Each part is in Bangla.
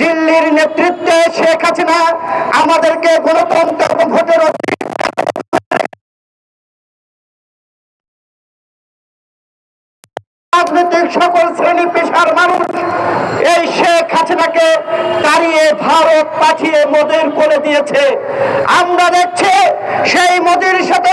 দিল্লির নেতৃত্বে শেখ হাসিনা আমাদেরকে গণতন্ত্র ভোটের রাজনৈতিক সকল শ্রেণি পেশার মানুষ, এই শেখ হাসিনাকে তাড়িয়ে ভারত পাঠিয়ে মোদের করে দিয়েছে। আমরা দেখছি সেই মোদির সাথে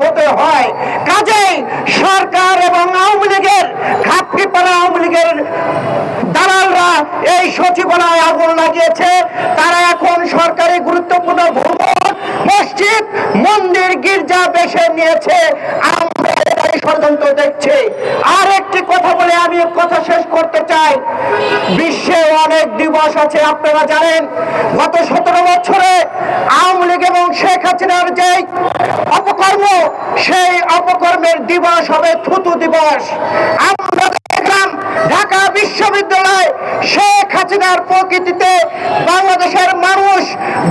হতে হয়। কাজেই সরকার এবং আওয়ামী লীগের খাপকিপাড়া আওয়ামী লীগের দালালরা এই সচিবালয় আগুন লাগিয়েছে। তারা এখন সরকারি গুরুত্বপূর্ণ ভবন, মসজিদ, মন্দির, গির্জা বেছে নিয়েছে। ষড়যন্ত্র দেখছি। আর একটি কথা বলে আমি কথা শেষ করতে চাই। বিশ্বে অনেক দিবস আছে, আপনারা জানেন। গত সতেরো বছরে আওয়ামী লীগ এবং শেখ হাসিনার যে দিবস হবে থুতু দিবস আমরা দেখলাম ঢাকা বিশ্ববিদ্যালয় শেখ হাসিনার প্রকৃতিতে বাংলাদেশের মানুষ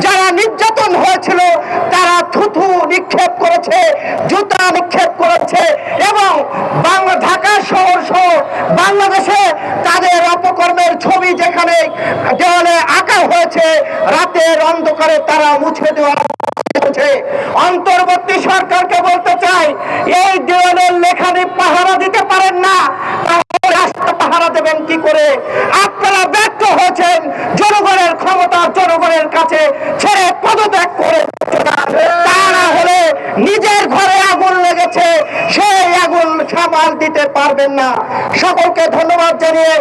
যারা নির্যাতন হয়েছিল, তারা থুথু নিক্ষেপ করেছে, জুতা নিক্ষেপ করেছে এবং বাংলা, ঢাকা শহর সহ বাংলাদেশে তাদের অপকর্মের ছবি যেখানে দেওয়ালে আঁকা হয়েছে, রাতের অন্ধকারে তারা মুছে দেওয়া হয়েছে। নিজের ঘরে আগুন লেগেছে সেই আগুন সামাল দিতে পারবেন না। সকলকে ধন্যবাদ জানিয়ে